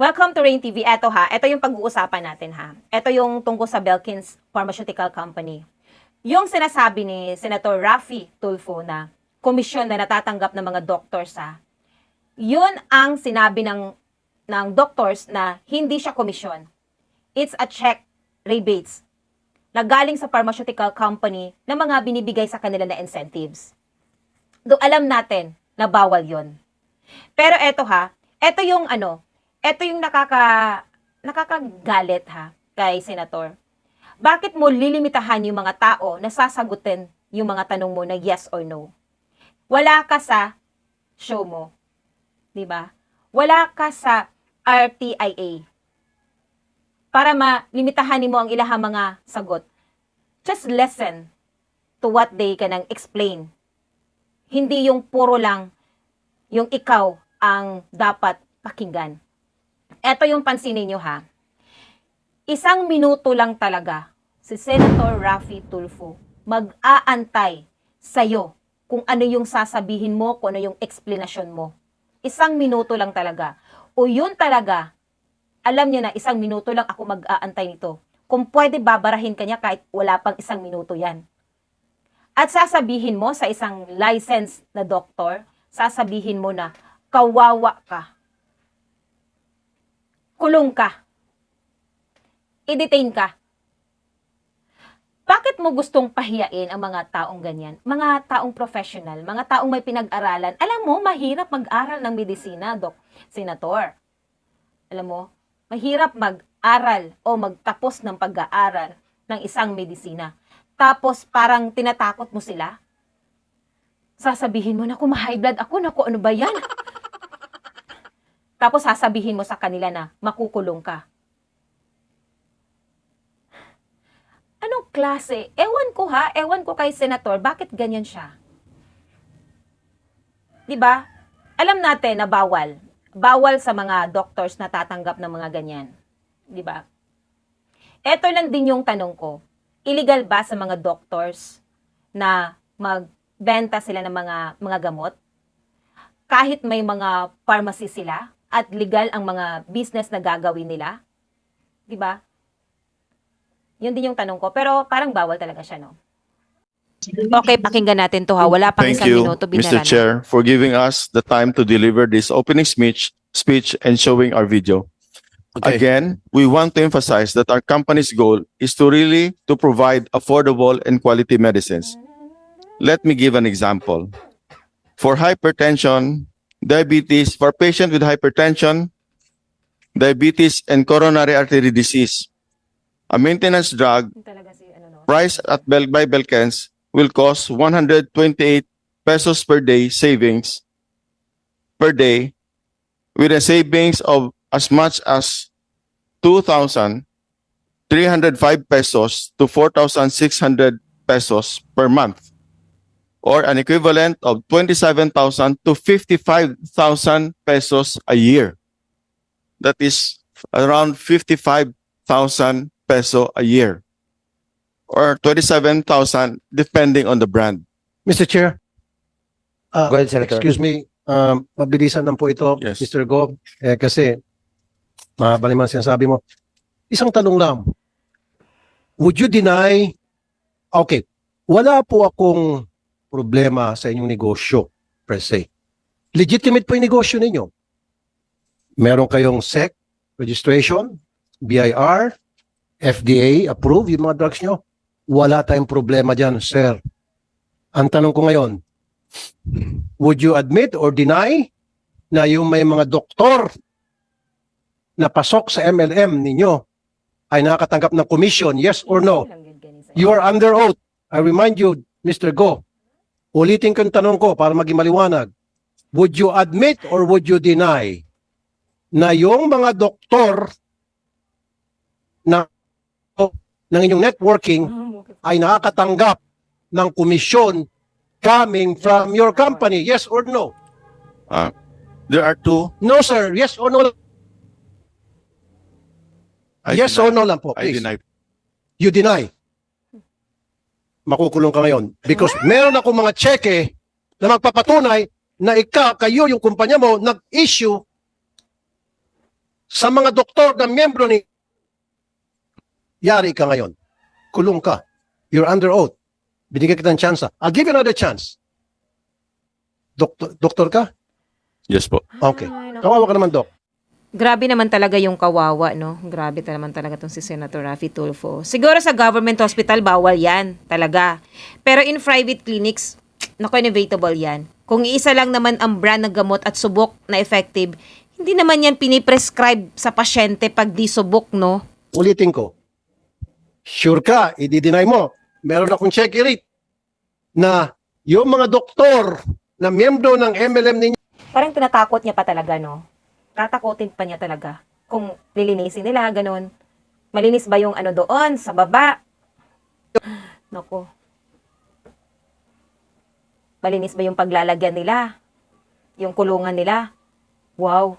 Welcome to Rain TV. Eto ha, eto yung pag-uusapan natin ha. Eto yung tungkol sa Belkins Pharmaceutical Company. Yung sinasabi ni Senator Raffy Tulfo na komisyon na natatanggap ng mga doctors ha. Yun ang sinabi ng ng doctors na hindi siya komisyon. It's a check rebates na galing sa pharmaceutical company na mga binibigay sa kanila na incentives. Do alam natin na bawal yon. Pero eto ha, eto yung ano, eto yung nakaka nakakagalit ha kay senator. Bakit mo lilimitahan yung mga tao na sasagutin yung mga tanong mo na yes or no? Wala ka sa show mo. 'Di ba? Wala ka sa RTIA para malimitahan mo ang ilahang mga sagot. Just listen to what they kanang explain. Hindi yung puro lang yung ikaw ang dapat pakinggan. Ito yung pansinin nyo ha. Isang minuto lang talaga si Senator Raffy Tulfo mag-aantay sa'yo kung ano yung sasabihin mo, kung ano yung explanation mo. Isang minuto lang talaga. O yun talaga, alam niya na isang minuto lang ako mag-aantay nito. Kung pwede babarahin kanya kahit wala pang isang minuto yan. At sasabihin mo sa isang licensed na doktor, sasabihin mo na kawawa ka. Kulong ka. I-detain ka. Bakit mo gustong pahiyain ang mga taong ganyan? Mga taong professional, mga taong may pinag-aralan. Alam mo, mahirap mag-aral ng medisina, Dok Senator. Alam mo, mahirap mag-aral o magtapos ng pag-aaral ng isang medisina. Tapos parang tinatakot mo sila. Sasabihin mo, naku, ma-high blood ako, naku, ano ba yan? Tapos sasabihin mo sa kanila na makukulong ka. Anong klase? Ewan ko ha, ewan ko kay senator, bakit ganyan siya? 'Di ba? Alam natin na bawal. Bawal sa mga doctors na tatanggap ng mga ganyan. 'Di ba? Ito lang din yung tanong ko. Illegal ba sa mga doctors na magbenta sila ng mga mga gamot? Kahit may mga pharmacy sila at legal ang mga business na gagawin nila? 'Di ba? Yun din yung tanong ko. Pero parang bawal talaga siya, no? Okay, pakinggan natin to ha. Wala pang Thank isang you, minuto Mr. binara na. Chair, for giving us the time to deliver this opening speech, speech and showing our video. Okay. Again, we want to emphasize that our company's goal is to really to provide affordable and quality medicines. Let me give an example. For hypertension, diabetes, for patient with hypertension, diabetes and coronary artery disease, a maintenance drug ano, no? price at Bel by Belkens will cost 128 pesos per day savings per day with a savings of as much as 2,305 pesos to 4,600 pesos per month or an equivalent of 27,000 to 55,000 pesos a year. That is around 55,000 peso a year or 27,000 depending on the brand. Mr. Chair, uh, Go ahead, Senator. excuse me, um, mabilisan lang po ito, Yes. Mr. Go, eh, kasi mahaba naman sinasabi mo. Isang tanong lang. Would you deny, okay, wala po akong problema sa inyong negosyo per se. Legitimate po yung negosyo ninyo. Meron kayong SEC registration, BIR, FDA approved yung mga drugs nyo. Wala tayong problema dyan, sir. Ang tanong ko ngayon, would you admit or deny na yung may mga doktor na pasok sa MLM ninyo ay nakakatanggap ng commission, yes or no? You are under oath. I remind you, Mr. Go. Ulitin ko yung tanong ko para maging maliwanag. Would you admit or would you deny na yung mga doktor na ng inyong networking ay nakakatanggap ng komisyon coming from your company? Yes or no? Uh, there are two. No, sir. Yes or no? I yes deny- or no lang po, I please. deny. You deny. Makukulong ka ngayon. Because meron ako mga cheque na magpapatunay na ikaw, kayo, yung kumpanya mo, nag-issue sa mga doktor na miyembro ni Yari ka ngayon. Kulong ka. You're under oath. Binigyan kita ng chance. I'll give you another chance. Doktor, doktor ka? Yes po. Okay. Kawawa ka naman, Dok. Grabe naman talaga yung kawawa, no? Grabe ta naman talaga tong si Senator Raffy Tulfo. Siguro sa government hospital, bawal yan. Talaga. Pero in private clinics, naku, inevitable yan. Kung isa lang naman ang brand ng gamot at subok na effective, hindi naman yan piniprescribe sa pasyente pag di subok, no? Ulitin ko. Sure ka, i-deny mo. Meron akong check rate na yung mga doktor na miyembro ng MLM ninyo, Parang tinatakot niya pa talaga, no? Tatakotin pa niya talaga. Kung lilinisin nila, ganun. Malinis ba yung ano doon, sa baba? Nako. Malinis ba yung paglalagyan nila? Yung kulungan nila? Wow.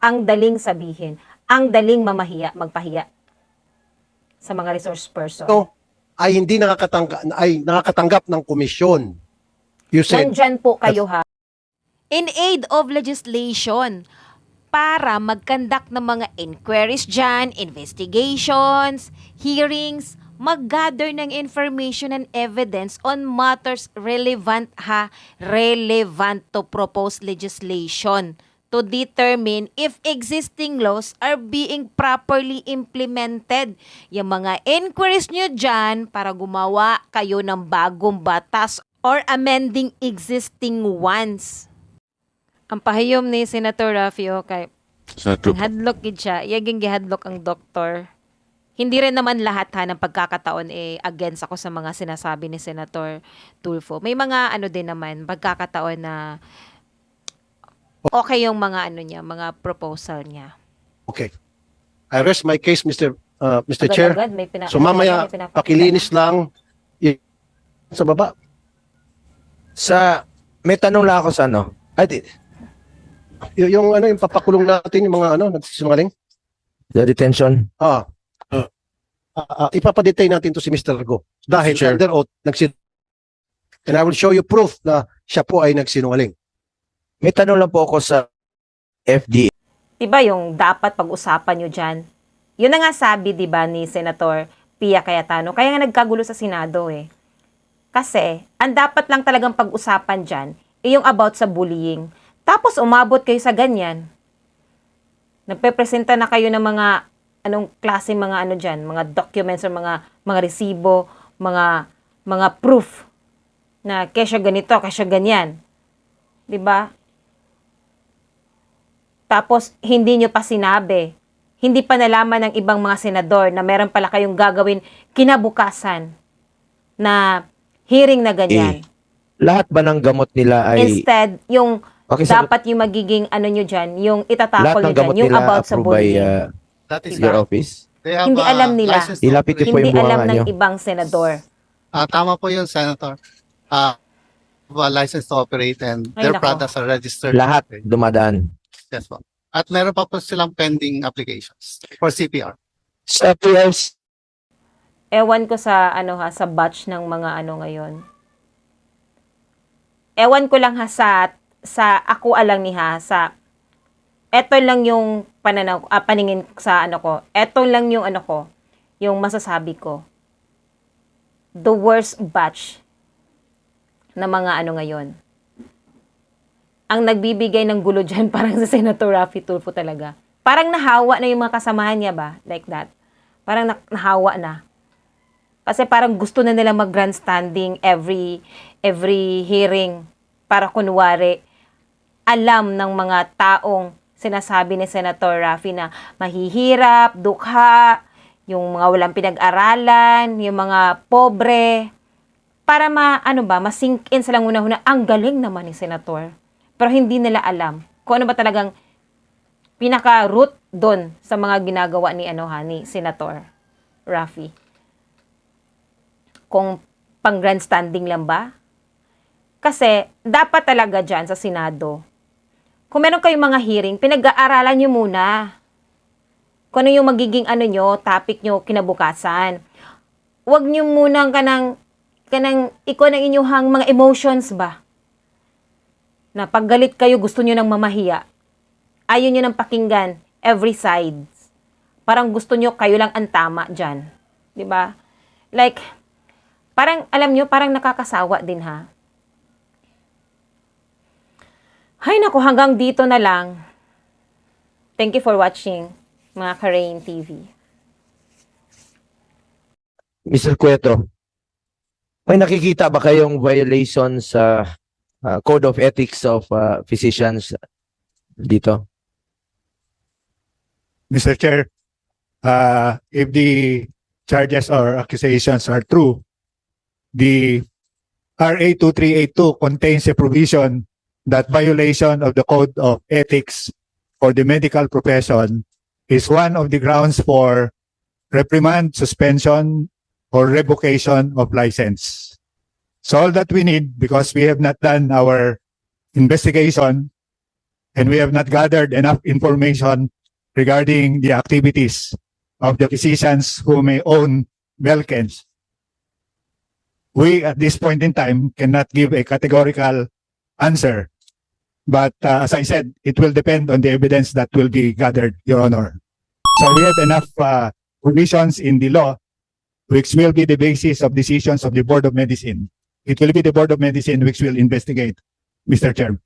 Ang daling sabihin. Ang daling mamahiya, magpahiya sa mga resource person. ito ay hindi nakakatanggap, ay nakakatanggap ng komisyon. You said, Nandyan po kayo ha. In aid of legislation para mag-conduct ng mga inquiries dyan, investigations, hearings, mag-gather ng information and evidence on matters relevant ha, relevant to proposed legislation to determine if existing laws are being properly implemented. Yung mga inquiries nyo dyan para gumawa kayo ng bagong batas or amending existing ones. Ang pahayom ni Senator Raffy okay. Sa true po. Hadlok gid siya. Iyaging gihadlok ang doktor. Hindi rin naman lahat ha ng pagkakataon eh against ako sa mga sinasabi ni Senator Tulfo. May mga ano din naman pagkakataon na okay yung mga ano niya, mga proposal niya. okay. I rest my case, Mr. uh, Mr. Chair. Agad-agad, may So mamaya, may pakilinis lang y- sa baba. Sa may tanong lang ako sa ano. Ay, Y- yung ano, yung papakulong natin yung mga ano, nagsisinungaling. the detention. Ah. Ah, ah, ipapadetain natin to si Mr. Go. Dahil Sure. under oath, nagsin And I will show you proof na siya po ay nagsinungaling. May tanong lang po ako sa FDA. Diba yung dapat pag-usapan nyo dyan? Yun na nga sabi, di ba, ni Senator Pia Cayetano. Kaya nga nagkagulo sa Senado eh. Kasi, ang dapat lang talagang pag-usapan dyan, ay yung about sa bullying. Tapos umabot kayo sa ganyan. Nagpe-presenta na kayo ng mga anong klase mga ano dyan, mga documents or mga mga resibo, mga mga proof na kesya ganito, kesya ganyan. 'Di ba? Tapos, hindi nyo pa sinabi. Hindi pa nalaman ng ibang mga senador na meron pala kayong gagawin kinabukasan na hearing na ganyan. Lahat ba ng gamot nila ay Instead, yung okay, sa, dapat yung magiging ano nyo dyan, yung itatakol nyo dyan, yung nila about sa approved by bullying. uh, That is your office? They have, Hindi uh, alam nila. Ilapitin po hindi yung alam ng nyo. ibang senador. Ah, tama po yun, Senator. Ah, have a license to operate and Ay, their nako. products are registered. Lahat dumadaan. Yes po. At meron pa po silang pending applications for CPR. Sa PLC, Ewan ko sa ano ha, sa batch ng mga ano ngayon. Ewan ko lang ha sa sa ako alang ni ha sa eto lang yung pananaw ah, paningin sa ano ko. Eto lang yung ano ko, yung masasabi ko. The worst batch na mga ano ngayon. Ang nagbibigay ng gulo dyan parang si Senator Raffy Tulfo talaga. Parang nahawa na yung mga kasamahan niya ba? Like that. Parang na- nahawa na. Kasi parang gusto na nila mag-grandstanding every every hearing para kunwari alam ng mga taong sinasabi ni Senator Raffy na mahihirap, dukha, yung mga walang pinag-aralan, yung mga pobre, para ma, ano ba, masink in silang una-una, ang galing naman ni Senator. Pero hindi nila alam kung ano ba talagang pinaka-root doon sa mga ginagawa ni, ano, ha, ni Senator Raffy kung pang grandstanding lang ba? Kasi dapat talaga dyan sa Senado, kung meron kayong mga hearing, pinag-aaralan nyo muna kung ano yung magiging ano nyo, topic nyo kinabukasan. Huwag nyo muna kanang, kanang, iko ng inyong mga emotions ba? Na pag galit kayo, gusto nyo nang mamahiya. ayaw nyo nang pakinggan every side. Parang gusto nyo kayo lang ang tama dyan. ba? Like, parang, alam nyo, parang nakakasawa din ha. Hay nako, hanggang dito na lang. Thank you for watching, mga Karain TV. Mr. Cueto, may nakikita ba kayong violation sa ah, Code of Ethics of ah, Physicians dito? Mr. Chair, uh, if the charges or accusations are true, the RA 2382 contains a provision that violation of the Code of Ethics for the medical profession is one of the grounds for reprimand, suspension, or revocation of license. So all that we need, because we have not done our investigation and we have not gathered enough information regarding the activities of the physicians who may own Belkens. We, at this point in time, cannot give a categorical answer. But uh, as I said, it will depend on the evidence that will be gathered, Your Honor. So we have enough uh, provisions in the law which will be the basis of decisions of the Board of Medicine. It will be the Board of Medicine which will investigate, Mr. Chair.